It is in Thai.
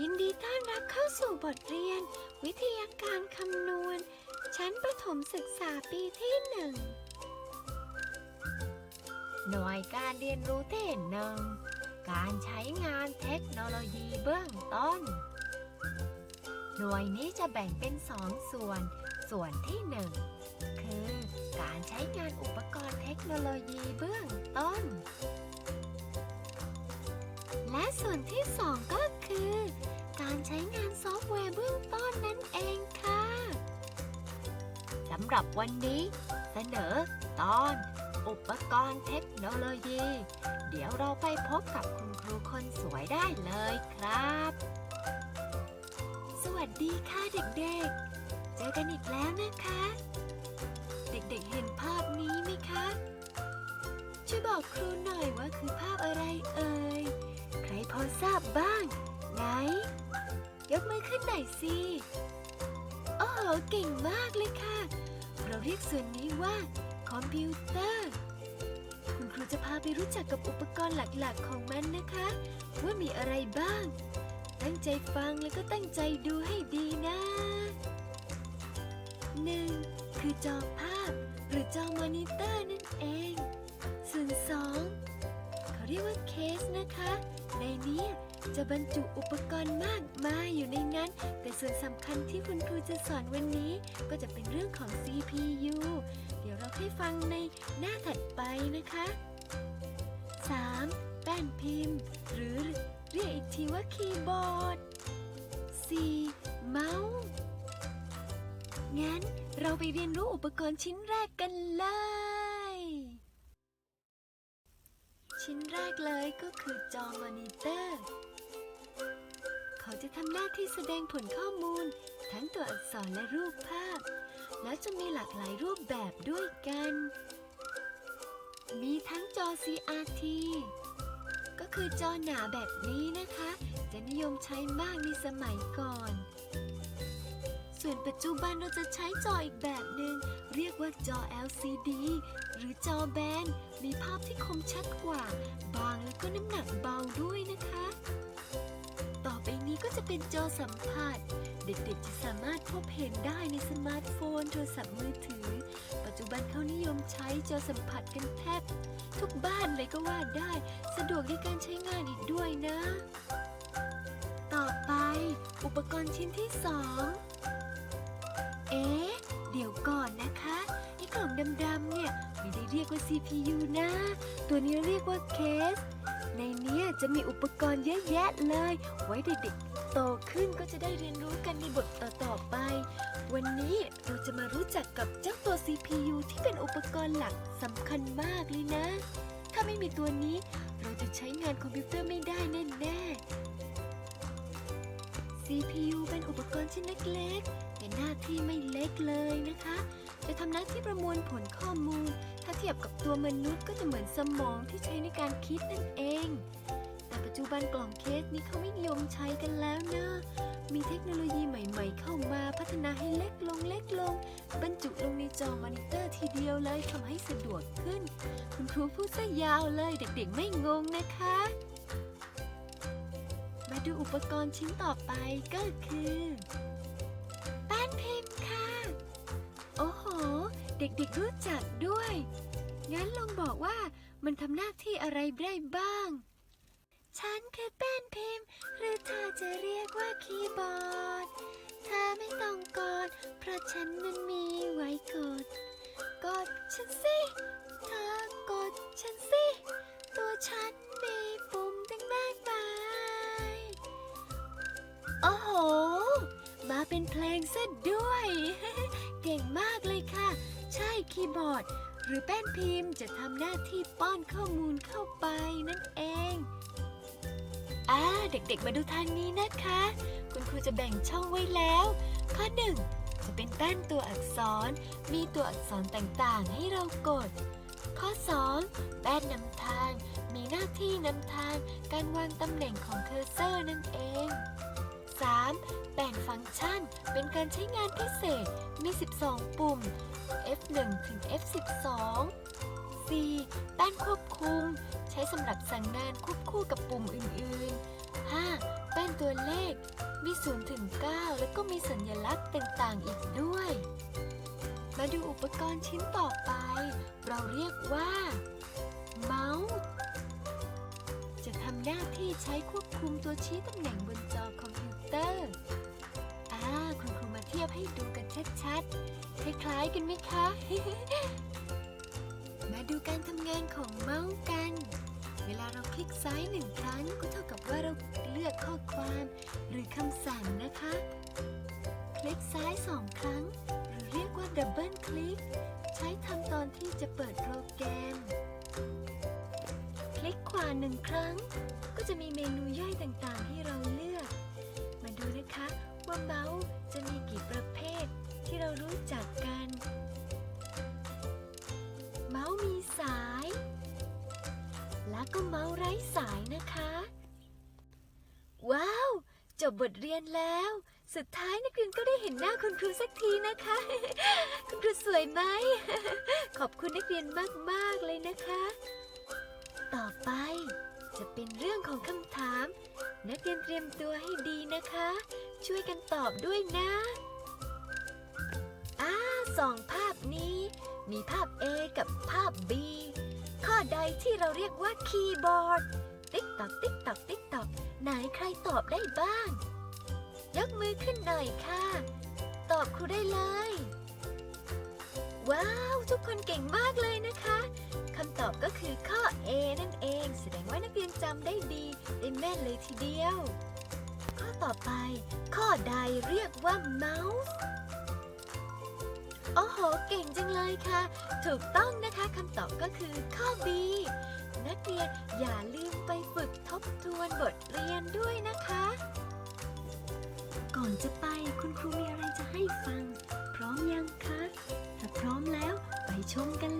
ยินดีต้อนรับเข้าสู่บทเรียน วิทยาการคำนวณ ชั้นประถมศึกษาปีที่หนึ่งหน่วยการเรียนรู้ที่หนึ่งการใช้งานเทคโนโลยีเบื้องต้น หน่วยนี้จะแบ่งเป็นสองส่วน ส่วนที่หนึ่งคือการใช้งานอุปกรณ์เทคโนโลยีเบื้องต้น และส่วนที่สองก็ ใช้งานซอฟต์แวร์เบื้องต้นนั่นเองค่ะสำหรับวันนี้เสนอตอน อุปกรณ์เทคโนโลยี เดี๋ยวเราไปพบกับคุณครูคนสวยได้เลยครับ สวัสดีค่ะเด็กๆ เจอกันอีกแล้วนะคะ เด็กๆเห็นภาพนี้ไหมคะช่วยบอกครูหน่อยว่าคือภาพอะไรเอ่ย ใครพอทราบบ้าง ไหน ยกมือขึ้นหน่อยสิโอ้โหเก่งมากเลยค่ะ เราเรียกส่วนนี้ว่า คอมพิวเตอร์ คุณครูจะพาไปรู้จักกับอุปกรณ์หลักๆของมันนะคะ ว่ามีอะไรบ้าง ตั้งใจฟังแล้วก็ตั้งใจดูให้ดีนะหนึ่งคือจอภาพ หรือจอมอนิเตอร์นั่นเอง ส่วนสองเขาเรียกว่าเคสนะคะ ในนี้ จะบรรจุอุปกรณ์มากมายอยู่ในนั้น แต่ส่วนสำคัญที่คุณครูจะสอนวันนี้ก็จะเป็นเรื่องของ CPU เดี๋ยวเราให้ฟังในหน้าถัดไปนะคะ 3. แป้นพิมพ์ หรือเรียกอีกทีว่าคีย์บอร์ด 4. เมาส์ งั้นเราไปเรียนรู้อุปกรณ์ชิ้นแรกกันเลย ชิ้นแรกเลยก็คือจอมอนิเตอร์ เขาจะทำหน้าที่แสดงผลข้อมูล ทั้งตัวอักษรและรูปภาพ แล้วจะมีหลากหลายรูปแบบด้วยกัน มีทั้งจอ CRT ก็คือจอหนาแบบนี้นะคะ จะนิยมใช้มากในสมัยก่อน ส่วนปัจจุบันเราจะใช้จออีกแบบหนึ่งเรียกว่าจอ LCD หรือจอแบน มีภาพที่คมชัดกว่า บางแล้วก็น้ำหนักเบาด้วยนะคะ ไปนี้ก็จะเป็นจอสัมผัส เด็กๆจะสามารถพบเห็นได้ในสมาร์ทโฟนโทรศัพท์มือถือ ปัจจุบันเขานิยมใช้จอสัมผัสกันแทบ ทุกบ้านเลยก็ว่าได้ สะดวกในการใช้งานอีกด้วยนะ ต่อไป อุปกรณ์ชิ้นที่สองเอ๊ะ เดี๋ยวก่อนนะคะไอ้กล่องดำๆเนี่ยไม่ได้เรียกว่า CPU นะ ตัวนี้เรียกว่าเคส ในเนี้ยจะมีอุปกรณ์เยอะแยะเลย ไว้เด็กๆโตขึ้นก็จะได้เรียนรู้กันในบทต่อๆไป วันนี้เราจะมารู้จักกับเจ้าตัว CPU ที่เป็นอุปกรณ์หลักสำคัญมากเลยนะ ถ้าไม่มีตัวนี้ เราจะใช้งานคอมพิวเตอร์ไม่ได้แน่ๆ CPU เป็นอุปกรณ์ชิ้นเล็กๆแต่หน้าที่ไม่เล็กเลยนะคะ จะทำหน้าที่ประมวลผลข้อมูล ถ้าเทียบกับตัวมนุษย์ก็จะเหมือนสมองที่ใช้ในการคิดนั่นเอง แต่ปัจจุบันกล่องเคสนี้เขาไม่นิยมใช้กันแล้วนะ มีเทคโนโลยีใหม่ ๆ เข้ามาพัฒนาให้เล็กลงเล็กลง บรรจุลงในจอมอนิเตอร์ทีเดียวเลยทำให้สะดวกขึ้น คุณครูพูดซะยาวเลยเด็กๆไม่งงนะคะ มาดูอุปกรณ์ชิ้นต่อไปก็คือ เด็กๆรู้จักด้วย งั้นลองบอกว่ามันทำหน้าที่อะไรได้บ้าง ฉันคือแป้นพิมพ์ หรือเธอจะเรียกว่าคีย์บอร์ด เธอไม่ต้องกดเพราะฉันนั้นมีไว้กด กดฉันสิ เธอกดฉันสิ ตัวฉันมีปุ่มตั้งมากมายโอ้โห มาเป็นเพลงซะด้วย เก่งมากเลยค่ะ ใช่คีย์บอร์ด หรือแป้นพิมพ์จะทำหน้าที่ป้อนข้อมูลเข้าไปนั่นเองอ่าเด็กๆมาดูทางนี้นะคะ คุณครูจะแบ่งช่องไว้แล้ว ข้อหนึ่งจะเป็นแป้นตัวอักษร มีตัวอักษรต่างๆ ให้เรากด ข้อ 2 แป้นนำทาง มีหน้าที่นำทาง การวางตำแหน่งของเคอร์เซอร์นั่นเอง 3. แป้นฟังก์ชัน เป็นการใช้งานพิเศษ มี 2 ปุ่ม F1 ถึง F12 4. แป้นควบคุม ใช้สำหรับสั่งงานควบคู่กับปุ่มอื่นๆ 5. แป้นตัวเลข มี0ถึง 9 แล้วก็มีสัญลักษณ์ต่างๆ อีกด้วย มาดูอุปกรณ์ชิ้นต่อไป เราเรียกว่า เมาส์ จะทำหน้าที่ใช้ควบคุมตัวชี้ตำแหน่งบนจอคอมพิวเตอร์ เทียบให้ดูกันชัดๆ คล้ายๆกันไหมคะ มาดูการทำงานของเมาส์กัน เวลาเราคลิกซ้ายหนึ่งครั้งก็เท่ากับว่าเราเลือกข้อความหรือคำสั่งนะคะ คลิกซ้ายสองครั้ง หรือเรียกว่าดับเบิลคลิก ใช้ทำตอนที่จะเปิดโปรแกรม คลิกขวาหนึ่งครั้ง ก็จะมีเมนูย่อยต่างๆ ให้เราเลือก มาดูนะคะ ว่าเมาส์จะมีกี่ประเภทที่เรารู้จักกัน เมาส์มีสาย แล้วก็เมาส์ไร้สายนะคะ ว้าว จบบทเรียนแล้ว สุดท้ายนักเรียนก็ได้เห็นหน้าคุณครูสักทีนะคะ คุณครูสวยไหม ขอบคุณนักเรียนมาก ๆ เลยนะคะ ต่อไปจะเป็นเรื่องของคำถาม นักเรียนเตรียมตัวให้ดีนะคะ ช่วยกันตอบด้วยนะอ่าสองภาพนี้ มีภาพ A กับภาพ B ข้อใดที่เราเรียกว่าคีย์บอร์ด ติ๊กตอกติ๊กตอกติ๊กตอกไหนใครตอบได้บ้าง ยกมือขึ้นหน่อยค่ะ ตอบครูได้เลย ว้าว ทุกคนเก่งมากเลยนะคะคำตอบก็คือข้อ A นั่นเอง แสดงว่านักเรียนจำได้ดี ได้แม่นเลยทีเดียว ข้อต่อไป ข้อใดเรียกว่าเมาส์โอ้โห เก่งจังเลยค่ะ ถูกต้องนะคะคำตอบก็คือข้อ B นักเรียนอย่าลืมไปฝึกทบทวนบทเรียนด้วยนะคะ ก่อนจะไปคุณครูมีอะไรจะให้ฟัง พร้อมยังคะ ถ้าพร้อมแล้วไปชมกันเลย